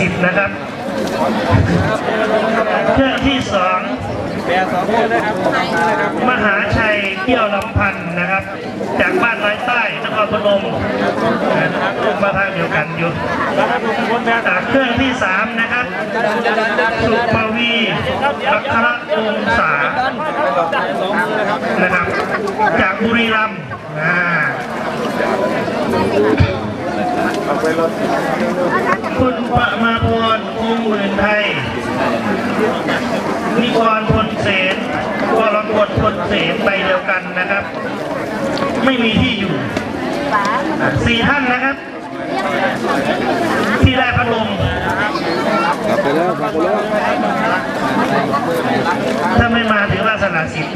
สิบนะครับเครื่องที่สองมหาชัยเกี่ยวลำพันธ์นะครับ จากบ้านน้อยใต้นครพนมรับมาทางเดียวกันอยู่จากเครื่องที่สามนะครับสุปวีอัครองศาสองมือนะครับนะครับ จากบุรีรัมย์ อ่าคุณประมาพรคงหมื่นไทยนิกรพลเสนกรกฎพลเสนไปเดียวกันนะครับ ไม่มีที่อยู่อะสี่ท่านนะครับ ที่ได้พัดลมกลับไปแล้วกลับไปแล้วถ้าไม่มาถือว่าสละสิทธิ์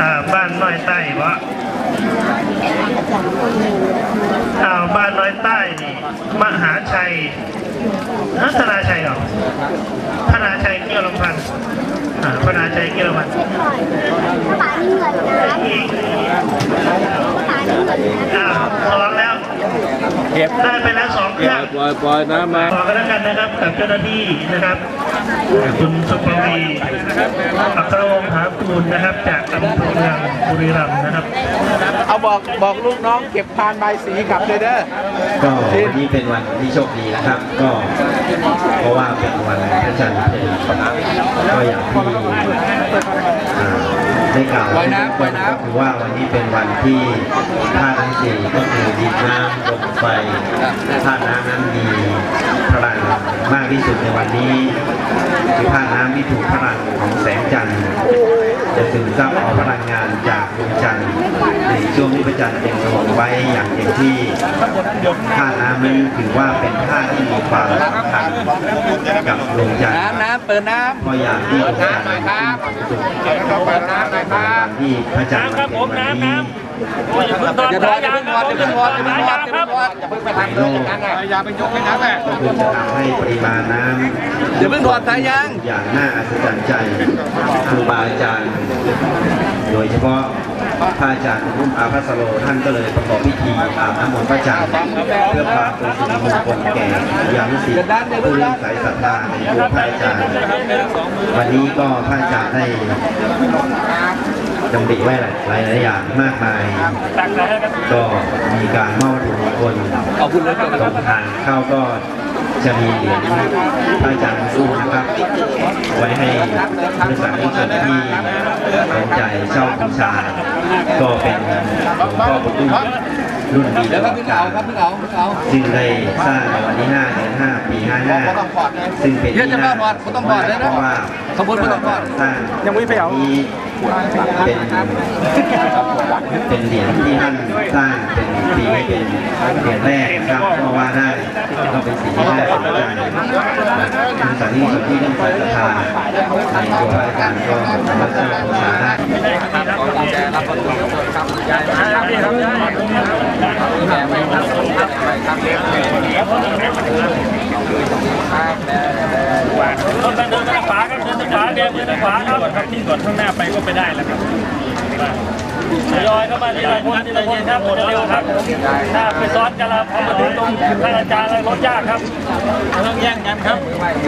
อ่าบ้านน้อยใต้วะอ้าวบ้านน้อยใต้นี่มหาชัยนัธนาชัยเหรอธนาชัยเกี่ยวลำพันธ์อ่าธนาชัยเกี่ยวลำพันธ์ ป๋านี่เหมือนนะ อีก ป๋านี่เหมือนนะ อ้าวสองแล้ว เก็บได้ไปแล้วสองเครื่องปล่อยปล่อยน้ำมาต่อกันแล้วกันนะครับกับเจ้าหน้าที่นะครับคุณสุภวีอัครวงศ์หาคูณนะครับ จากอำเภอเมืองบุรีรัมย์นะครับ เอาบอกบอกลูกน้องเก็บพานใบายสีกลับเลยเด้อก็วันนี้เป็นวันที่โชคดีนะครับ ก็เพราะว่าเป็นวันพระจันทร์เพลิงก็อย่างที่อ่า ได้กล่าวไว้ทุกคนก็คือว่าวันนี้เป็นวันที่ธาตุทั้งสี่ก็คือดินน้ำลมไฟธาตุน้ำนั้นมีพลังมากที่สุดในวันนี้คือธาตุน้ำที่ถูกพลังของแสงจันทร์ จะซึมซับเอาพลังงานจากดวงจันทร์ในช่วงที่พระจันทร์เป็นสว่างไว้อย่างเต็มที่ท่าน้ำนั้นถือว่าเป็นท่าที่มีความสำคัญกับดวงจันทร์น้ำน้ำเปิดน้เพราะอย่างที่ดวงจันทร์มีสุขำเปิดน้ำหน่อยคในรับวันที่พระจันทร์เป็นวันนี้อย่าเพิ่งอย่าเพิ่งวอดอย่าเพิ่งวอดอย่าเพิ่งวอดอย่าเพิ่งวอดอย่าเพิ่งไปทำเรื่องอย่างนั้นนะอย่าไปยกให้น้ำแม่ก็คือจะทำให้ปริมาณน้ำอย่าเพิ่งถอดสายยางอย่างน่าอัศจรรย์ใจครูบาอาจารย์ โดยเฉพาะพระอาจารย์รุ่มอาภัสโลท่านก็เลยประกอบพิธีอาบน้ำมนต์พระจันทร์เพื่อความเป็นสิริมงคลแก่ยานุสิทธิ์ผู้เลื่อมใสศรัทธาในตัวพระอาจารย์ วันนี้ก็พระอาจารย์ได้ดำริไว้หลายหลายๆอย่างมากมาย ก็มีการมอบวัตถุมงคลเอาคุณเลยก่อนตรงทางเข้าก็ จะมีเหรียญพระอาจารย์สู้นะครับ ไว้ให้ผู้สาธุชนที่สนใจเช่าบูชา ก็เป็นหลวงพ่อบุญรุ่นรุ่นดีตเดี๋ยวลก็อดเพิ่งกาเอาลครับเพิ่งเอาเพิ่งเอาซึ่งได้สร้างในวันที่5เดือน5ปี 55 ซึ่งเป็นเดี๋ยวจะมาถอดไม่ต้องถอดเลยนะเพราะว่า ขบวนไม่ต้องถอดสร้างยังไม่ไปเอานี้เป็นเป็นเหรียญที่ท่านสร้างเป็นปีเป็นเหรียญแรกครับเพราะว่าได้ก็เป็นสิ่งที่น่านใจคือสถานที่ส่วนที่เรื่องสายศรัทธาในตัวพระอาจารย์ก็สามารถสร้างบูชาได้ขอแจรับประตูครับยายครับยายครับไปครับครับ ต้นเดินทางขวาครับเดินทางขวาเดินทางขวาครับ ครับที่ก่อนข้างหน้าไปก็ไปได้แล้วครับทยอยเข้ามาทีละคนทีละคนครับเร็วครับถ้าไปซ้อนกันแล้วพอมาถึงตรงท่านอาจารย์แล้วรถยากครับต้องแย่งกันครับ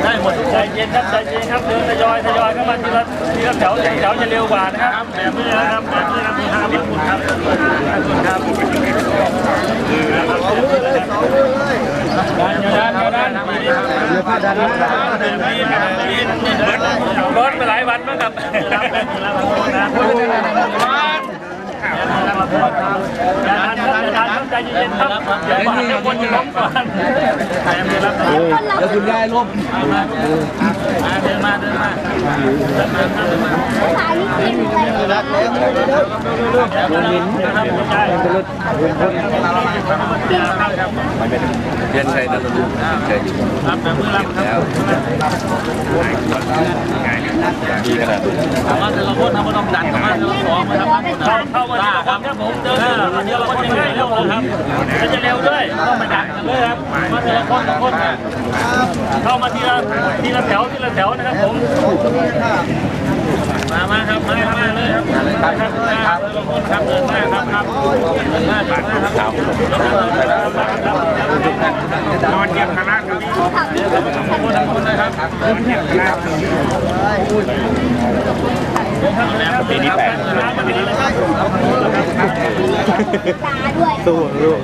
ได้หมดใจเย็นครับใจเย็นครับเดินทยอยทยอยเข้ามาทีละทีละแถวแถวจะเร็วกว่านะครับแบบนี้นะครับแบบนี้นะครับมีห้าสิบคนครับห้าคนครับดันดันดันเรือพาดันรถไปหลายวันมั้งครับใจเย็นครับเดี๋ยวก่อนจะวนจะล้มก่อนเดี๋ยวคุณยายล้มเดินมาเดินมาป๋านี่เต็มเลยนะหินนะครับใช่เป็นรถเย็นใจนะลูกใจ รับแบบมือรับครับแล้วดีขนาดนี้แต่ว่าแต่ละคนทำมาต้องดันเข้ามาแล้วสองมาทำเข้าเข้ามาทีละคนครับผมเดินเดี๋ยวเราคนง่ายแล้วครับแล้วจะเร็วด้วยต้องมาดักกันเลยครับมาทีละคนละคนนะเข้ามาทีละทีละแถวทีละแถวนะครับผมมามาครับมามาเลยครับครับครับครับทีละคนครับเดินหน้าครับครับเดินหน้าครับครับนอนเก็บคณะ ครับคนละคนนะครับปีนี้แปดร้านปีนี้เลยครับตาด้วยสู้ลูก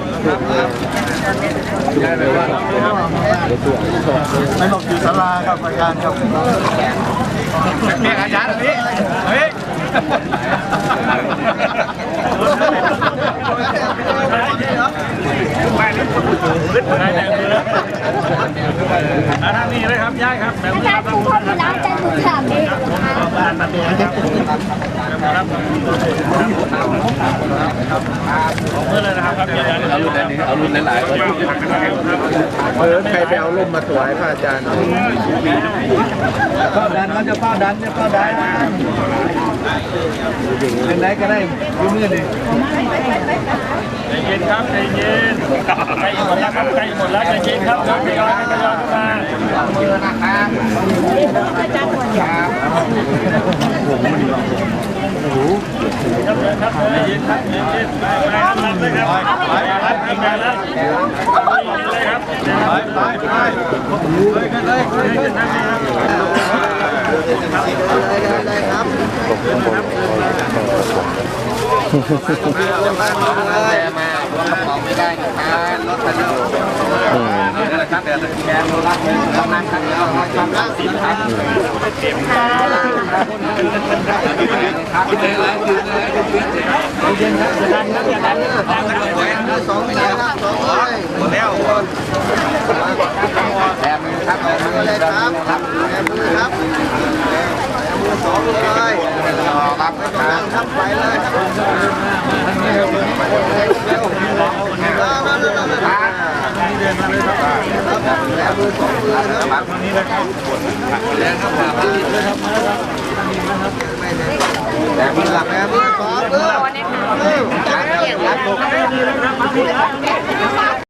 ไม่หลบอยู่ศาลาครับอาจารย์ครับเรียกอาจารย์นนี้เฮ้ยได้แบ่งมื อแล้วทางนี้เลยครับย้ายครับแบ่งมือาจารย์ครูพ่อมีร้านอาจารย์ครูถามเองนะคะบ้านมาตัวครับครับเพื่อเลยนะครับครับอย่าอย่าเอารุ่นนี้เอารุ่นหลายๆคนเออใครไปเอาล่มมาถวยพระอาจารย์ เฝ้าดันเขาจะเฝ้าดันจะเฝ้าดัน เป็นไรก็ได้ยืมเงินดิใจเย็นครับใจเย็นใกล้หมดแล้วครับใกล้หมดแล้วใจเย็นครับทยอยทยอยเข้ามาครับเลยครับใจเย็นครับใจเย็นไปไปครับรับเลยครับไปครับทำงานแล้วเลยครับไปไปไปเลยกันเลยเลยกันนะครับ แต่มารถกระเป๋าไม่ได้นะครับรถคันนี้นี่แหละครับเดี๋ยวแกนรักกำลังคันเดียวทำรักสินครับครับยืนเลยยืนเลยยืนครับจะดันครับจะดันดันเลยสองไม่ได้ครับสองเลยหมดแล้วแถมครับแถมเลยครับครับแถมเลยครับส แต่มือหลับนะครับมือสองมือรับเกี่ยวรับ